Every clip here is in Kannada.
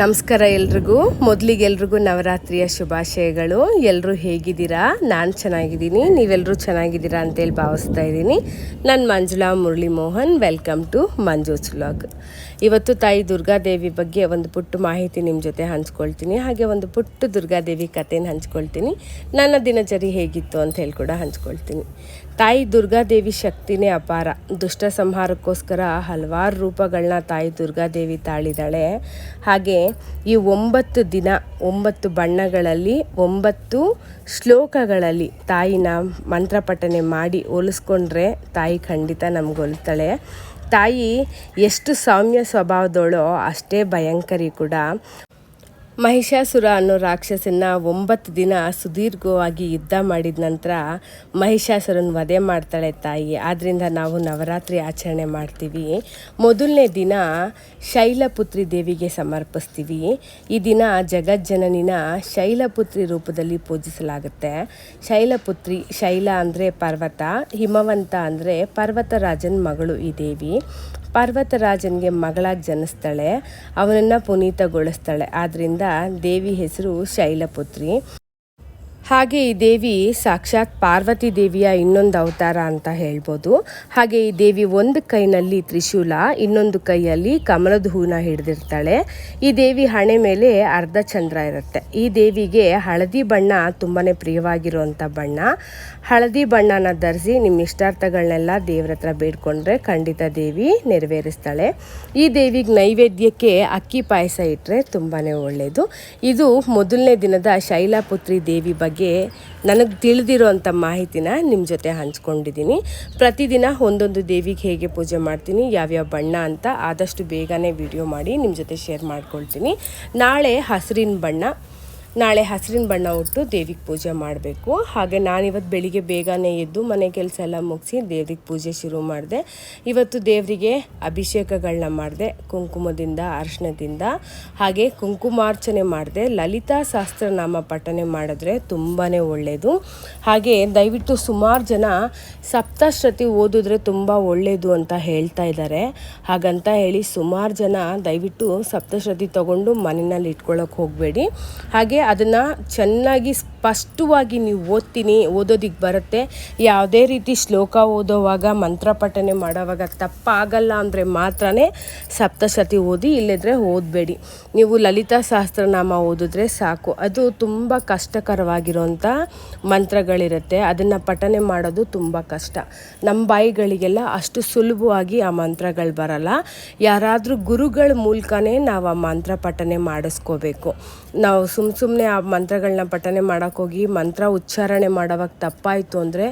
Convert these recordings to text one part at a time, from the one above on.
ನಮಸ್ಕಾರ ಎಲ್ರಿಗೂ. ಮೊದಲಿಗೆ ಎಲ್ರಿಗೂ ನವರಾತ್ರಿಯ ಶುಭಾಶಯಗಳು. ಎಲ್ಲರೂ ಹೇಗಿದ್ದೀರಾ? ನಾನು ಚೆನ್ನಾಗಿದ್ದೀನಿ. ನೀವೆಲ್ಲರೂ ಚೆನ್ನಾಗಿದ್ದೀರಾ ಅಂತೇಳಿ ಭಾವಿಸ್ತಾ ಇದ್ದೀನಿ. ನಾನು Manjula Murali Mohan welcome to Manju's vlog ಇವತ್ತು ತಾಯಿ ದುರ್ಗಾದೇವಿ ಬಗ್ಗೆ ಒಂದು ಪುಟ್ಟ ಮಾಹಿತಿ ನಿಮ್ಮ ಜೊತೆ ಹಂಚ್ಕೊಳ್ತೀನಿ. ಹಾಗೆ ಒಂದು ಪುಟ್ಟ ದುರ್ಗಾದೇವಿ ಕಥೆನ ಹಂಚ್ಕೊಳ್ತೀನಿ. ನನ್ನ ದಿನಚರಿ ಹೇಗಿತ್ತು ಅಂತ ಹೇಳಿ ಕೂಡ ಹಂಚ್ಕೊಳ್ತೀನಿ. ತಾಯಿ ದುರ್ಗಾದೇವಿ ಶಕ್ತಿನೇ ಅಪಾರ. ದುಷ್ಟ ಸಂಹಾರಕ್ಕೋಸ್ಕರ ಹಲವಾರು ರೂಪಗಳನ್ನ ತಾಯಿ ದುರ್ಗಾದೇವಿ ತಾಳಿದಾಳೆ. ಹಾಗೆ ಈ ಒಂಬತ್ತು ದಿನ, ಒಂಬತ್ತು ಬಣ್ಣಗಳಲ್ಲಿ, ಒಂಬತ್ತು ಶ್ಲೋಕಗಳಲ್ಲಿ ತಾಯಿನ ಮಂತ್ರಪಠನೆ ಮಾಡಿ ಹೋಲಿಸ್ಕೊಂಡ್ರೆ ತಾಯಿ ಖಂಡಿತ ನಮ್ಗೆ ಹೊಲ್ತಾಳೆ ತಾಯಿ ಎಷ್ಟು ಸೌಮ್ಯ ಸ್ವಭಾವದೋಳೋ ಅಷ್ಟೇ ಭಯಂಕರಿ ಕೂಡ. ಮಹಿಷಾಸುರ ಅನ್ನೋ ರಾಕ್ಷಸನ್ನ ಒಂಬತ್ತು ದಿನ ಸುದೀರ್ಘವಾಗಿ ಯುದ್ಧ ಮಾಡಿದ ನಂತರ ಮಹಿಷಾಸುರನ ವಧೆ ಮಾಡ್ತಾಳೆ ತಾಯಿ. ಆದ್ದರಿಂದ ನಾವು ನವರಾತ್ರಿ ಆಚರಣೆ ಮಾಡ್ತೀವಿ. ಮೊದಲನೇ ದಿನ ಶೈಲಪುತ್ರಿ ದೇವಿಗೆ ಸಮರ್ಪಿಸ್ತೀವಿ. ಈ ದಿನ ಜಗಜ್ಜನನಿನ ಶೈಲಪುತ್ರಿ ರೂಪದಲ್ಲಿ ಪೂಜಿಸಲಾಗುತ್ತೆ. ಶೈಲಪುತ್ರಿ ಶೈಲ ಅಂದರೆ ಪರ್ವತ, ಹಿಮವಂತ ಅಂದರೆ ಪರ್ವತರಾಜನ ಮಗಳು ಈ ದೇವಿ. ಪರ್ವತರಾಜನಿಗೆ ಮಗಳಾಗಿ ಜನಿಸ್ತಾಳೆ ಅವನನ್ನು ಪುನೀತಗೊಳಿಸ್ತಾಳೆ. ಆದ್ದರಿಂದ ದೇವಿ ಹೆಸರು ಶೈಲಪುತ್ರಿ. ಹಾಗೆ ಈ ದೇವಿ ಸಾಕ್ಷಾತ್ ಪಾರ್ವತಿ ದೇವಿಯ ಇನ್ನೊಂದು ಅವತಾರ ಅಂತ ಹೇಳ್ಬೋದು. ಹಾಗೆ ಈ ದೇವಿ ಒಂದು ಕೈನಲ್ಲಿ ತ್ರಿಶೂಲ, ಇನ್ನೊಂದು ಕೈಯಲ್ಲಿ ಕಮಲದ ಹೂನ ಹಿಡಿದಿರ್ತಾಳೆ. ಈ ದೇವಿ ಹಣೆ ಮೇಲೆ ಅರ್ಧ ಚಂದ್ರ ಇರುತ್ತೆ. ಈ ದೇವಿಗೆ ಹಳದಿ ಬಣ್ಣ ತುಂಬಾ ಪ್ರಿಯವಾಗಿರುವಂಥ ಬಣ್ಣ. ಹಳದಿ ಬಣ್ಣನ ಧರಿಸಿ ನಿಮ್ಮ ಇಷ್ಟಾರ್ಥಗಳನ್ನೆಲ್ಲ ದೇವ್ರ ಹತ್ರ ಬೇಡ್ಕೊಂಡ್ರೆ ಖಂಡಿತ ದೇವಿ ನೆರವೇರಿಸ್ತಾಳೆ. ಈ ದೇವಿಗೆ ನೈವೇದ್ಯಕ್ಕೆ ಅಕ್ಕಿ ಪಾಯಸ ಇಟ್ಟರೆ ತುಂಬಾ ಒಳ್ಳೆಯದು ಇದು ಮೊದಲನೇ ದಿನದ ಶೈಲಾಪುತ್ರಿ ದೇವಿ ಬಗ್ಗೆ ನನಗೆ ತಿಳಿದಿರೋಂಥ ಮಾಹಿತಿನ ನಿಮ್ಮ ಜೊತೆ ಹಂಚ್ಕೊಂಡಿದ್ದೀನಿ ಪ್ರತಿದಿನ ಒಂದೊಂದು ದೇವಿಗೆ ಹೇಗೆ ಪೂಜೆ ಮಾಡ್ತೀನಿ, ಯಾವ್ಯಾವ ಬಣ್ಣ ಅಂತ ಆದಷ್ಟು ಬೇಗನೆ ವಿಡಿಯೋ ಮಾಡಿ ನಿಮ್ಮ ಜೊತೆ ಶೇರ್ ಮಾಡ್ಕೊಳ್ತೀನಿ. ನಾಳೆ ಹಸಿರಿನ ಬಣ್ಣ. ನಾಳೆ ಹಸಿರಿನ ಬಣ್ಣ ಉಟ್ಟು ದೇವಿಗೆ ಪೂಜೆ ಮಾಡಬೇಕು. ಹಾಗೆ ನಾನಿವತ್ತು ಬೆಳಿಗ್ಗೆ ಬೇಗನೆ ಎದ್ದು ಮನೆ ಕೆಲಸ ಎಲ್ಲ ಮುಗಿಸಿ ದೇವ್ರಿಗೆ ಪೂಜೆ ಶುರು ಮಾಡಿದೆ. ಇವತ್ತು ದೇವರಿಗೆ ಅಭಿಷೇಕಗಳನ್ನ ಮಾಡಿದೆ, ಕುಂಕುಮದಿಂದ, ಅರ್ಶನದಿಂದ. ಹಾಗೆ ಕುಂಕುಮಾರ್ಚನೆ ಮಾಡಿದೆ. ಲಲಿತಾ ಸಹಸ್ರನಾಮ ಪಠನೆ ಮಾಡಿದ್ರೆ ತುಂಬಾ ಒಳ್ಳೆಯದು ಹಾಗೆ ದಯವಿಟ್ಟು ಸುಮಾರು ಜನ ಸಪ್ತಶ್ರತಿ ಓದಿದ್ರೆ ತುಂಬ ಒಳ್ಳೆಯದು ಅಂತ ಹೇಳ್ತಾ ಇದ್ದಾರೆ ಹಾಗಂತ ಹೇಳಿ ಸುಮಾರು ಜನ ದಯವಿಟ್ಟು ಸಪ್ತಶ್ರತಿ ತಗೊಂಡು ಮನೆಯಲ್ಲಿ ಇಟ್ಕೊಳ್ಳೋಕೆ ಹೋಗಬೇಡಿ. ಹಾಗೆ ಅದನ್ನು ಚೆನ್ನಾಗಿ ಸ್ಪಷ್ಟವಾಗಿ ನೀವು ಓದ್ತೀನಿ ಓದೋದಿಕ್ಕೆ ಬರುತ್ತೆ. ಯಾವುದೇ ರೀತಿ ಶ್ಲೋಕ ಓದೋವಾಗ ಮಂತ್ರ ಪಠನೆ ಮಾಡೋವಾಗ ತಪ್ಪಾಗಲ್ಲ ಅಂದರೆ ಮಾತ್ರನೇ ಸಪ್ತಶತಿ ಓದಿ ಇಲ್ಲದ್ರೆ ಓದಬೇಡಿ. ನೀವು ಲಲಿತಾ ಸಹಸ್ರನಾಮ ಓದಿದ್ರೆ ಸಾಕು. ಅದು ತುಂಬ ಕಷ್ಟಕರವಾಗಿರುವಂಥ ಮಂತ್ರಗಳಿರುತ್ತೆ. ಅದನ್ನು ಪಠನೆ ಮಾಡೋದು ತುಂಬ ಕಷ್ಟ. ನಮ್ಮ ಬಾಯಿಗಳಿಗೆಲ್ಲ ಅಷ್ಟು ಸುಲಭವಾಗಿ ಆ ಮಂತ್ರಗಳು ಬರಲ್ಲ. ಯಾರಾದರೂ ಗುರುಗಳ ಮೂಲಕನೇ ನಾವು ಆ ಮಂತ್ರ ಪಠನೆ ಮಾಡಿಸ್ಕೋಬೇಕು. ನಾವು ಸುಮ್ಮ ಸುಮ್ಮನೆ ಆ ಮಂತ್ರಗಳನ್ನ ಪಠನೆ ಮಾಡೋಕ್ಕೋಗಿ ಮಂತ್ರ ಉಚ್ಚಾರಣೆ ಮಾಡೋವಾಗ ತಪ್ಪಾಯಿತು ಅಂದರೆ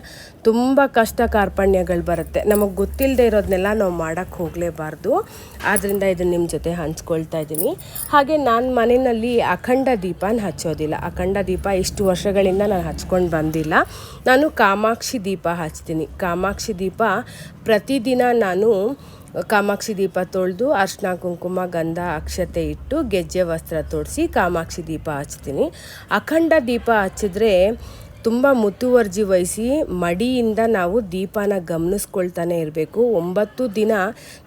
ತುಂಬ ಕಷ್ಟ ಕಾರ್ಪಣ್ಯಗಳು ಬರುತ್ತೆ. ನಮಗೆ ಗೊತ್ತಿಲ್ಲದೆ ಇರೋದನ್ನೆಲ್ಲ ನಾವು ಮಾಡೋಕ್ಕೆ ಹೋಗಲೇಬಾರ್ದು. ಆದ್ದರಿಂದ ಇದನ್ನು ನಿಮ್ಮ ಜೊತೆ ಹಂಚ್ಕೊಳ್ತಾ ಇದ್ದೀನಿ ಹಾಗೆ ನಾನು ಮನೆಯಲ್ಲಿ ಅಖಂಡ ದೀಪನ ಹಚ್ಚೋದಿಲ್ಲ. ಅಖಂಡ ದೀಪ ಇಷ್ಟು ವರ್ಷಗಳಿಂದ ನಾನು ಹಚ್ಕೊಂಡು ಬಂದಿಲ್ಲ. ನಾನು ಕಾಮಾಕ್ಷಿ ದೀಪ ಹಚ್ತೀನಿ. ಕಾಮಾಕ್ಷಿ ದೀಪ ಪ್ರತಿದಿನ ನಾನು ಕಾಮಾಕ್ಷಿ ದೀಪ ತೊಳೆದು ಅರ್ಶಿನ ಕುಂಕುಮ, ಗಂಧ, ಅಕ್ಷತೆ ಇಟ್ಟು ಗೆಜ್ಜೆ ವಸ್ತ್ರ ತೊಡಿಸಿ ಕಾಮಾಕ್ಷಿ ದೀಪ ಹಚ್ತೀನಿ. ಅಖಂಡ ದೀಪ ಹಚ್ಚಿದ್ರೆ ತುಂಬ ಮುತುವರ್ಜಿ ವಹಿಸಿ ಮಡಿಯಿಂದ ನಾವು ದೀಪನ ಗಮನಿಸ್ಕೊಳ್ತಾನೆ ಇರಬೇಕು. ಒಂಬತ್ತು ದಿನ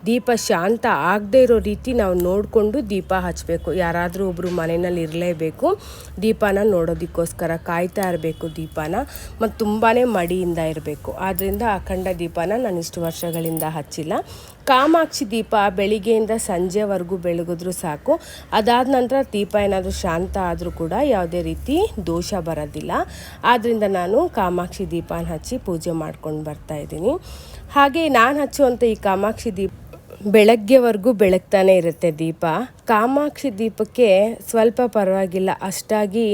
ದೀಪ ಶಾಂತ ಆಗದೆ ಇರೋ ರೀತಿ ನಾವು ನೋಡಿಕೊಂಡು ದೀಪ ಹಚ್ಚಬೇಕು ಯಾರಾದರೂ ಒಬ್ಬರು ಮನೆಯಲ್ಲಿ ಇರಲೇಬೇಕು. ದೀಪನ ನೋಡೋದಕ್ಕೋಸ್ಕರ ಕಾಯ್ತಾ ಇರಬೇಕು ದೀಪನ ಮತ್ತು ತುಂಬಾ ಮಡಿಯಿಂದ ಇರಬೇಕು. ಆದ್ದರಿಂದ ಅಖಂಡ ದೀಪನ ನಾನು ಇಷ್ಟು ವರ್ಷಗಳಿಂದ ಹಚ್ಚಿಲ್ಲ. ಕಾಮಾಕ್ಷಿ ದೀಪ ಬೆಳಿಗ್ಗೆಯಿಂದ ಸಂಜೆವರೆಗೂ ಬೆಳಗಿದ್ರು ಸಾಕು. ಅದಾದ ನಂತರ ದೀಪ ಏನಾದರೂ ಶಾಂತ ಆದರೂ ಕೂಡ ಯಾವುದೇ ರೀತಿ ದೋಷ ಬರೋದಿಲ್ಲ. ಆದ್ದರಿಂದ ನಾನು ಕಾಮಾಕ್ಷಿ ದೀಪನ ಹಚ್ಚಿ ಪೂಜೆ ಮಾಡ್ಕೊಂಡು ಬರ್ತಾ ಇದ್ದೀನಿ. ಹಾಗೆ ನಾನು ಹಚ್ಚುವಂಥ ಈ ಕಾಮಾಕ್ಷಿ ದೀಪ ಬೆಳಗ್ಗೆವರೆಗೂ ಬೆಳಗ್ತಾನೆ ಇರುತ್ತೆ ದೀಪ. ಕಾಮಾಕ್ಷಿ ದೀಪಕ್ಕೆ ಸ್ವಲ್ಪ ಪರವಾಗಿಲ್ಲ. ಅಷ್ಟಾಗಿ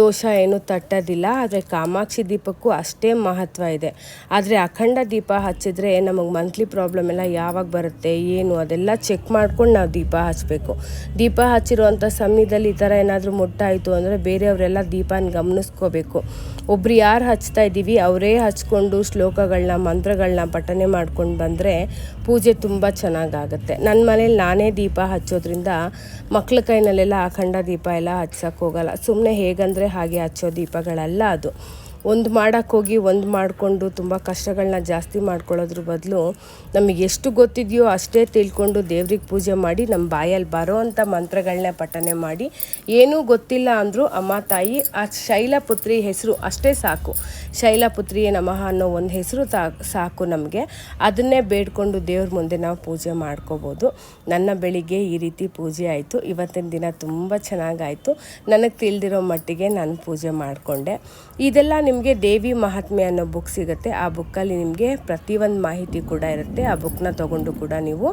ದೋಷ ಏನು ತಟ್ಟೋದಿಲ್ಲ. ಆದರೆ ಕಾಮಾಕ್ಷಿ ದೀಪಕ್ಕೂ ಅಷ್ಟೇ ಮಹತ್ವ ಇದೆ. ಆದರೆ ಅಖಂಡ ದೀಪ ಹಚ್ಚಿದ್ರೆ ನಮಗೆ ಮಂತ್ಲಿ ಪ್ರಾಬ್ಲಮ್ ಎಲ್ಲ ಯಾವಾಗ ಬರುತ್ತೆ, ಏನು, ಅದೆಲ್ಲ ಚೆಕ್ ಮಾಡ್ಕೊಂಡು ನಾವು ದೀಪ ಹಚ್ಚಬೇಕು ದೀಪ ಹಚ್ಚಿರುವಂಥ ಸಮಯದಲ್ಲಿ ಈ ಥರ ಏನಾದರೂ ಮುಟ್ಟಾಯಿತು ಅಂದರೆ ಬೇರೆಯವರೆಲ್ಲ ದೀಪನ ಗಮನಿಸ್ಕೋಬೇಕು. ಒಬ್ರು ಯಾರು ಹಚ್ತಾ ಇದ್ದೀವಿ, ಅವರೇ ಹಚ್ಕೊಂಡು ಶ್ಲೋಕಗಳನ್ನ ಮಂತ್ರಗಳನ್ನ ಪಠನೆ ಮಾಡ್ಕೊಂಡು ಬಂದರೆ ಪೂಜೆ ತುಂಬ ಚೆನ್ನಾಗಾಗುತ್ತೆ. ನನ್ನ ಮನೇಲಿ ನಾನೇ ದೀಪ ಹಚ್ಚೋದ್ರಿಂದ ಮಕ್ಳ ಕೈನಲ್ಲೆಲ್ಲ ಅಖಂಡ ದೀಪ ಎಲ್ಲ ಹಚ್ಚಕ್ಕೆ ಹೋಗಲ್ಲ. ಸುಮ್ಮನೆ ಹೇಗಂದರೆ ಹಾಗೆ ಹಚ್ಚೋ ದೀಪಗಳಲ್ಲ ಅದು. ಒಂದು ಮಾಡೋಕ್ಕೋಗಿ ಒಂದು ಮಾಡಿಕೊಂಡು ತುಂಬ ಕಷ್ಟಗಳನ್ನ ಜಾಸ್ತಿ ಮಾಡ್ಕೊಳ್ಳೋದ್ರ ಬದಲು ನಮಗೆ ಎಷ್ಟು ಗೊತ್ತಿದೆಯೋ ಅಷ್ಟೇ ತಿಳ್ಕೊಂಡು ದೇವ್ರಿಗೆ ಪೂಜೆ ಮಾಡಿ ನಮ್ಮ ಬಾಯಲ್ಲಿ ಬರೋ ಅಂಥ ಮಂತ್ರಗಳನ್ನ ಪಠನೆ ಮಾಡಿ. ಏನೂ ಗೊತ್ತಿಲ್ಲ ಅಂದರೂ ಅಮ್ಮ ತಾಯಿ, ಆ ಶೈಲಪುತ್ರಿ ಹೆಸರು ಅಷ್ಟೇ ಸಾಕು. ಶೈಲಪುತ್ರಿಯೇ ನಮಃ ಅನ್ನೋ ಒಂದು ಹೆಸರು ಸಾಕು ನಮಗೆ. ಅದನ್ನೇ ಬೇಡ್ಕೊಂಡು ದೇವ್ರ ಮುಂದೆ ನಾವು ಪೂಜೆ ಮಾಡ್ಕೋಬೋದು. ನನ್ನ ಬೆಳಿಗ್ಗೆ ಈ ರೀತಿ ಪೂಜೆ ಆಯಿತು. ಇವತ್ತಿನ ದಿನ ತುಂಬ ಚೆನ್ನಾಗಾಯಿತು. ನನಗೆ ತಿಳಿದಿರೋ ಮಟ್ಟಿಗೆ ನಾನು ಪೂಜೆ ಮಾಡಿಕೊಂಡೆ. ಇದೆಲ್ಲ ನಿಮಗೆ ದೇವಿ ಮಹಾತ್ಮೆ ಅನ್ನೋ ಬುಕ್ ಸಿಗುತ್ತೆ. ಆ ಬುಕ್ಕಲ್ಲಿ ನಿಮಗೆ ಪ್ರತಿಯೊಂದು ಮಾಹಿತಿ ಕೂಡ ಇರುತ್ತೆ. ಆ ಬುಕ್ನ ತೊಗೊಂಡು ಕೂಡ ನೀವು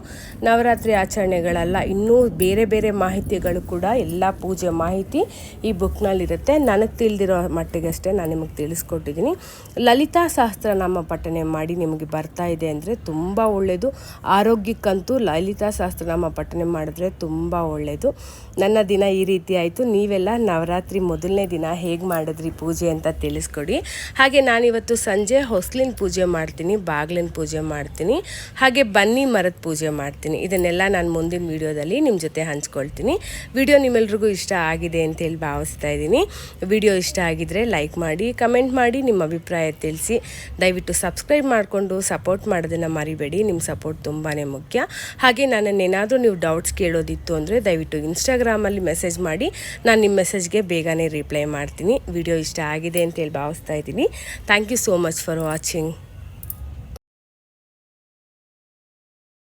ನವರಾತ್ರಿ ಆಚರಣೆಗಳೆಲ್ಲ, ಇನ್ನೂ ಬೇರೆ ಬೇರೆ ಮಾಹಿತಿಗಳು ಕೂಡ ಎಲ್ಲ ಪೂಜೆ ಮಾಹಿತಿ ಈ ಬುಕ್ನಲ್ಲಿರುತ್ತೆ ನನಗೆ ತಿಳಿದಿರೋ ಮಟ್ಟಿಗಷ್ಟೇ ನಾನು ನಿಮಗೆ ತಿಳಿಸ್ಕೊಟ್ಟಿದ್ದೀನಿ. ಲಲಿತಾ ಸಹಸ್ರನಾಮ ಪಠನೆ ಮಾಡಿ ನಿಮಗೆ ಬರ್ತಾ ಇದೆ ಅಂದರೆ ತುಂಬ ಒಳ್ಳೆಯದು ಆರೋಗ್ಯಕ್ಕಂತೂ ಲಲಿತಾ ಸಹಸ್ರನಾಮ ಪಠನೆ ಮಾಡಿದ್ರೆ ತುಂಬ ಒಳ್ಳೆಯದು ನನ್ನ ದಿನ ಈ ರೀತಿ ಆಯಿತು. ನೀವೆಲ್ಲ ನವರಾತ್ರಿ ಮೊದಲನೇ ದಿನ ಹೇಗೆ ಮಾಡಿದ್ರಿ ಪೂಜೆ ಅಂತ ತಿಳಿಸ್ಕೊಡಿ. ಹಾಗೆ ನಾನಿವತ್ತು ಸಂಜೆ ಹೊಸ್ಲಿನ ಪೂಜೆ ಮಾಡ್ತೀನಿ, ಬಾಗ್ಲಿನ ಪೂಜೆ ಮಾಡ್ತೀನಿ, ಹಾಗೆ ಬನ್ನಿ ಮರದ ಪೂಜೆ ಮಾಡ್ತೀನಿ. ಇದನ್ನೆಲ್ಲ ನಾನು ಮುಂದಿನ ವೀಡಿಯೋದಲ್ಲಿ ನಿಮ್ಮ ಜೊತೆ ಹಂಚ್ಕೊಳ್ತೀನಿ. ವಿಡಿಯೋ ನಿಮ್ಮೆಲ್ರಿಗೂ ಇಷ್ಟ ಆಗಿದೆ ಅಂತೇಳಿ ಭಾವಿಸ್ತಾ ಇದ್ದೀನಿ. ವಿಡಿಯೋ ಇಷ್ಟ ಆಗಿದ್ರೆ ಲೈಕ್ ಮಾಡಿ, ಕಮೆಂಟ್ ಮಾಡಿ, ನಿಮ್ಮ ಅಭಿಪ್ರಾಯ ತಿಳಿಸಿ. ದಯವಿಟ್ಟು ಸಬ್ಸ್ಕ್ರೈಬ್ ಮಾಡಿಕೊಂಡು ಸಪೋರ್ಟ್ ಮಾಡೋದನ್ನು ಮರಿಬೇಡಿ ನಿಮ್ಮ ಸಪೋರ್ಟ್ ತುಂಬಾ ಮುಖ್ಯ. ಹಾಗೆ ನನ್ನನ್ನೇನಾದರೂ ನೀವು ಡೌಟ್ಸ್ ಕೇಳೋದಿತ್ತು ಅಂದರೆ ದಯವಿಟ್ಟು ಇನ್ಸ್ಟಾಗ್ರಾಮಲ್ಲಿ ಮೆಸೇಜ್ ಮಾಡಿ, ನಾನು ನಿಮ್ಮ ಮೆಸೇಜ್ಗೆ ಬೇಗನೆ ರಿಪ್ಲೈ ಮಾಡ್ತೀನಿ. ವಿಡಿಯೋ ಇಷ್ಟ ಆಗಿದೆ ಅಂತೇಳಿ ಭಾವಿಸ್ತಾ ಇದ್ದೀನಿ. Thank you so much for watching